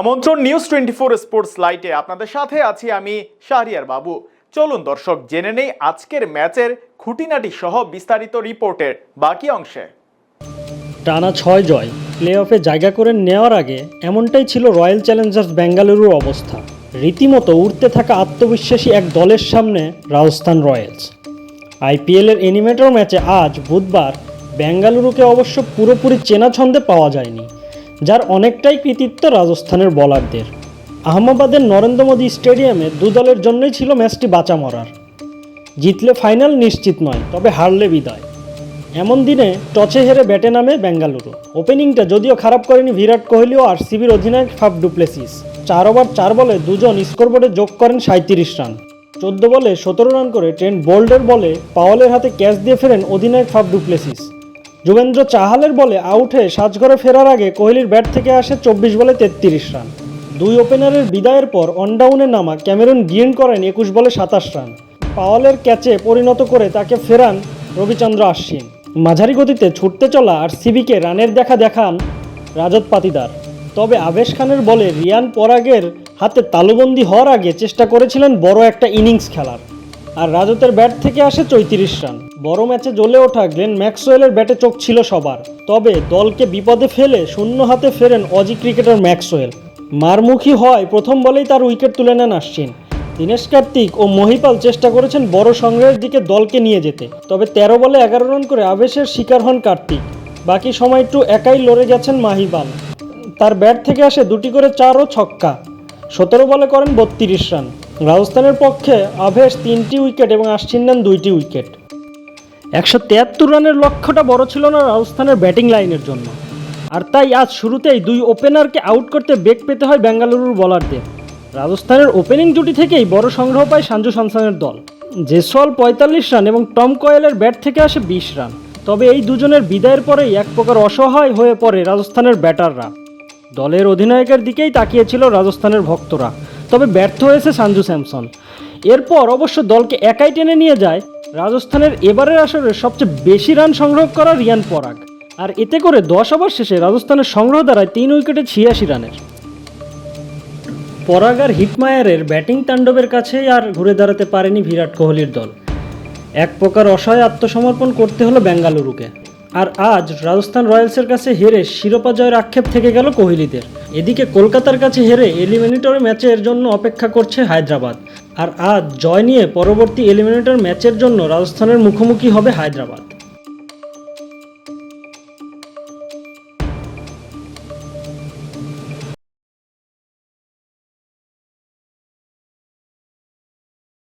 আমন্ত্রণ news twenty four sports লাইটে আপনাদের সাথে আছি আমি শাহরিয়ার বাবু। চলুন দর্শক, জেনে নেই আজকের ম্যাচের খুঁটিনাটি সহ বিস্তারিত রিপোর্টের বাকি অংশে। টানা ছয় জয় প্লে অফে জায়গা করে নেওয়ার আগে এমনটাই ছিল রয়্যাল চ্যালেঞ্জার্স বেঙ্গালুরুর অবস্থা। রীতিমতো উঠতে থাকা আত্মবিশ্বাসী এক দলের সামনে রাজস্থান রয়্যালস আইপিএলের এনিমেটর ম্যাচে আজ বুধবার বেঙ্গালুরুকে অবশ্য পুরোপুরি চেনা ছন্দে পাওয়া যায়নি। যার অনেকটাই কৃতিত্ব রাজস্থানের বলারদের। আহমেদাবাদের নরেন্দ্র মোদী স্টেডিয়ামে দু দলের জন্যই ছিল ম্যাচটি বাঁচা মরার। জিতলে ফাইনাল নিশ্চিত নয়, তবে হারলে বিদায়। এমন দিনে টচে হেরে ব্যাটে নামে বেঙ্গালুরু। ওপেনিংটা যদিও খারাপ করেনি বিরাট কোহলি ও আরসিবির অধিনায়ক ফাফ ডুপ্লেসিস। চার ওভার চার বলে দুজন স্কোরবোর্ডে যোগ করেন সাঁত্রিশ রান। চোদ্দ বলে সতেরো রান করে ট্রেন্ট বোল্ডের বলে পাওয়ালের হাতে ক্যাচ দিয়ে ফেরেন অধিনায়ক ফাফ ডুপ্লেসিস। যুবেন্দ্র চাহালের বলে আউট হয়ে সাজঘরে ফেরার আগে কোহলির ব্যাট থেকে আসে চব্বিশ বলে তেত্রিশ রান। দুই ওপেনারের বিদায়ের পর অনডাউনে নামা ক্যামেরুন গিন করেন একুশ বলে সাতাশ রান। পাওয়ালের ক্যাচে পরিণত করে তাকে ফেরান রবিচন্দ্র আশ্বিন। মাঝারি গতিতে ছুটতে চলা আর সিবিকে রানের দেখা দেখান রাজত পাতিদার। তবে আবেশ খানের বলে রিয়ান পরাগের হাতে তালুবন্দি হওয়ার আগে চেষ্টা করেছিলেন বড় একটা ইনিংস খেলার। আর রাজতের ব্যাট থেকে আসে চৌত্রিশ রান। বড় ম্যাচে জ্বলে ওঠা গ্লেন ম্যাক্সওয়েলের ব্যাটে চোখ ছিল সবার। তবে দলকে বিপদে ফেলে শূন্য হাতে ফেরেন অজি ক্রিকেটার ম্যাক্সওয়েল। মারমুখী হয় প্রথম বলেই তার উইকেট তুলে নেন আশ্বিন। দীনেশ কার্তিক ও মহিপাল চেষ্টা করেছেন বড় সংগ্রহের দিকে দলকে নিয়ে যেতে। তবে তেরো বলে এগারো রান করে আবেশের শিকার হন কার্তিক। বাকি সময়টু একাই লড়ে গেছেন মাহিবাল। তার ব্যাট থেকে আসে দুটি করে চার ও ছক্কা। সতেরো বলে করেন বত্রিশ রান। রাজস্থানের পক্ষে আভেশ তিনটি উইকেট এবং আশ্বিন নেন দুইটি উইকেট। একশো তিয়াত্তর রানের লক্ষ্যটা বড় ছিল না রাজস্থানের ব্যাটিং লাইনের জন্য। আর তাই আজ শুরুতেই দুই ওপেনারকে আউট করতে বেগ পেতে হয় বেঙ্গালুরুর বলারদের। রাজস্থানের ওপেনিং জুটি থেকেই বড় সংগ্রহ পায় সঞ্জু স্যামসনের দল। জেসওয়াল পঁয়তাল্লিশ রান এবং টম কয়েলের ব্যাট থেকে আসে বিশ রান। তবে এই দুজনের বিদায়ের পরেই এক প্রকার অসহায় হয়ে পড়ে রাজস্থানের ব্যাটাররা। দলের অধিনায়কের দিকেই তাকিয়েছিল রাজস্থানের ভক্তরা। তবে ব্যর্থ হয়েছে সঞ্জু স্যামসন। এরপর অবশ্য দলকে একাই টেনে নিয়ে যায় রাজস্থানের এবারের আসরে সবচেয়ে বেশি রান সংগ্রহ করা রিয়ান পরাগ। আর এতে করে দশ ওভার শেষে রাজস্থানের সংগ্রহ দাঁড়ায় তিন উইকেটে ছিয়াশি রানের। পরাগ আর হিটমায়ারের ব্যাটিং তাণ্ডবের কাছেই আর ঘুরে দাঁড়াতে পারেনি বিরাট কোহলির দল। এক প্রকার অসহায় আত্মসমর্পণ করতে হলো বেঙ্গালুরুকে। আর আজ রাজস্থান রয়্যালসের কাছে হেরে শিরোপা জয়ের আক্ষেপ থেকে গেল কোহলিদের। এদিকে কলকাতার কাছে হেরে এলিমিনেটর ম্যাচের জন্য অপেক্ষা করছে হায়দ্রাবাদ। আর আজ জয় নিয়ে পরবর্তী এলিমিনেটর ম্যাচের জন্য রাজস্থানের মুখোমুখি হবে হায়দ্রাবাদ।